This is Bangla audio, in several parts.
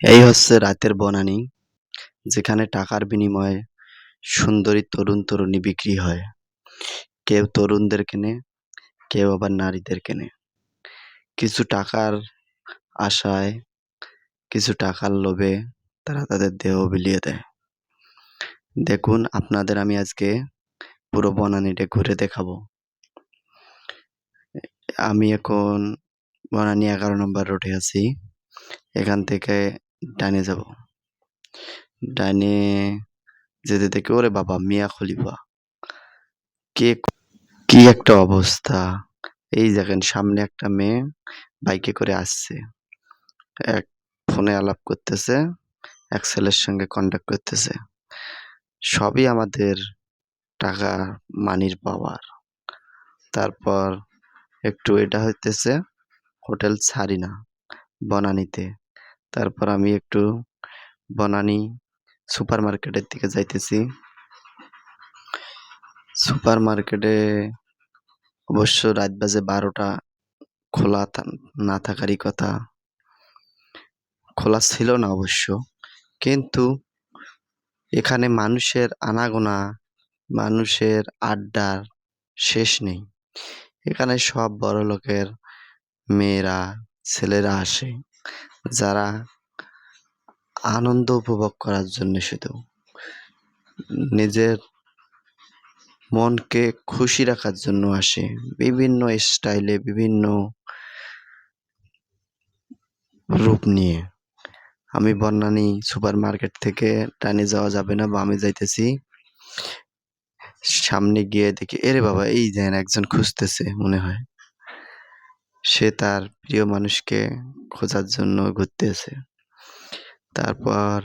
এই হচ্ছে রাতের বনানি, যেখানে টাকার বিনিময়ে সুন্দরী তরুণ তরুণী বিক্রি হয়। কেউ তরুণদের কেনে, কেউ আবার নারীদের কেনে। কিছু টাকার আশায়, কিছু টাকার লোভে তারা তাদের দেহ বিলিয়ে দেয়। দেখুন, আপনাদের আমি আজকে পুরো বনানিটা ঘুরে দেখাবো। আমি এখন বনানি এগারো নম্বর রোডে আছি। এখান থেকে ডানে যাব। ডানে যেতে দেখে ওরে বাবা, মিয়া খলিফা। কে কি একটা অবস্থা। এই দেখেন, সামনে একটা মেয়ে বাইকে করে আসছে। এক ফোনে আলাপ করতেছে, এক ছেলের সঙ্গে কন্ট্যাক্ট করতেছে। সবই আমাদের টাকা মানির পাওয়ার তারপর একটু এটা হইতেছে হোটেল ছাড়িনা, বনানীতে। তারপর আমি একটু বনানী সুপার মার্কেটের দিকে যাইতেছি। সুপার মার্কেটে অবশ্য রাত বাজে বারোটা, খোলা না থাকারই কথা। খোলা ছিল না অবশ্য, কিন্তু এখানে মানুষের আনাগোনা, মানুষের আড্ডার শেষ নেই। এখানে সব বড় লোকের মেয়েরা, ছেলেরা আসে। যারা আনন্দ উপভোগ করার জন্য শুধু নিজের মনকে খুশি রাখার জন্য আসে। বিভিন্ন স্টাইলে বিভিন্ন রূপ নিয়ে। আমি বন্যানী সুপার মার্কেট থেকে টানে যাওয়া যাবে না বা আমি যাইতেছি, সামনে গিয়ে দেখি, এরে বাবা, এই যেন একজন খুঁজতেছে, মনে হয়। সে তার প্রিয় মানুষকে খোঁজার জন্য ঘুরতেছে। তারপর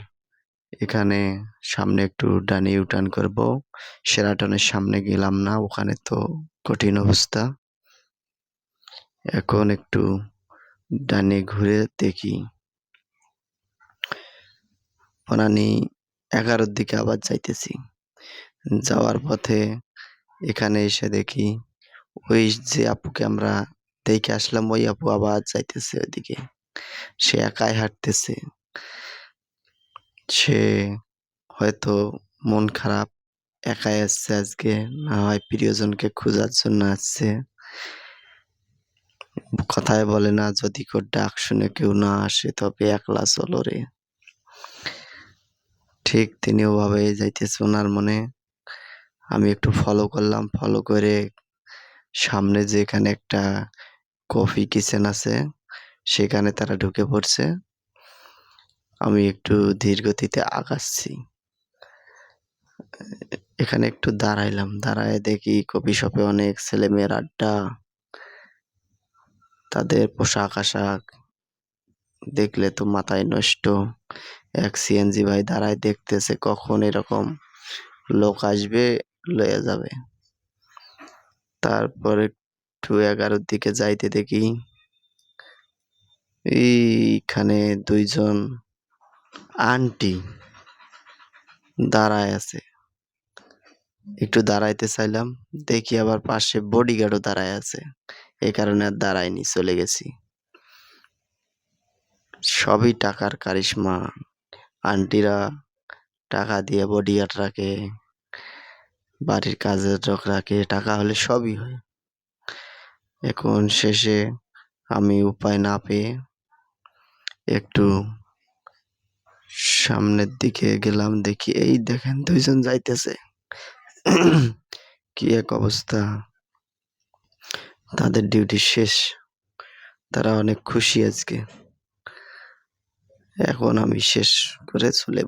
এখানে সামনে একটু ডানে ইউটার্ন করব। সেরাটনের সামনে গেলাম না, ওখানে তো কঠিন অবস্থা। এখন একটু ডানে ঘুরে দেখি। বনানি এগারোর দিকে আবার যাইতেছি। যাওয়ার পথে এখানে এসে দেখি, ওই যে আপুকে আমরা দেখে আসলাম, ওই আপু আবার যাইতেছে ওইদিকে। সে একাই হাঁটতেছে। সে হয়তো মন খারাপ, একাই আসছে আজকে। না হয় প্রিয়জনকে খোঁজার জন্য আসছে। কথায় বলে না, যদি কেউ ডাক শুনে কেউ না আসে, তবে একলা চলো রে। ঠিক তিনি ওভাবে যাইতেছে ওনার মনে। আমি একটু ফলো করলাম। ফলো করে সামনে যেখানে একটা কফি কিচেন আছে, সেখানে তারা ঢুকে পড়ছে। আমি একটু ধীর গতিতে আগাচ্ছি। এখানে একটু দাঁড়াইলাম, দাঁড়ায় দেখি কফি শপে অনেক ছেলেমেয়ের আড্ডা। তাদের পোশাক আশাক দেখলে তো মাথায় নষ্ট। এক সিএনজি ভাই দাঁড়ায় দেখতেছে কখন এরকম লোক আসবে, লয়ে যাবে। তারপর একটু এগারোর দিকে যাইতে দেখি। এইখানে দুইজন আন্টি দাঁড়ায় আছে। একটু দাঁড়াইতে চাইলাম, দেখি আবার পাশে বডিগার্ডও দাঁড়ায় আছে। এই কারণে আর দাঁড়ায়নি, চলে গেছি। সবই টাকার কারিশমা। আন্টিরা টাকা দিয়ে বডিগার্ড রাখে, বাড়ির কাজের লোক রাখে, টাকা হলে সবই হয়। এখন শেষে আমি উপায় না পেয়ে একটু সামনের দিকে গেলাম, দেখি, এই দেখেন দুইজন যাইতেছে। কি এক অবস্থা। তাদের ডিউটি শেষ। তারা অনেক খুশি আজকে। এখন আমি শেষ করে চলে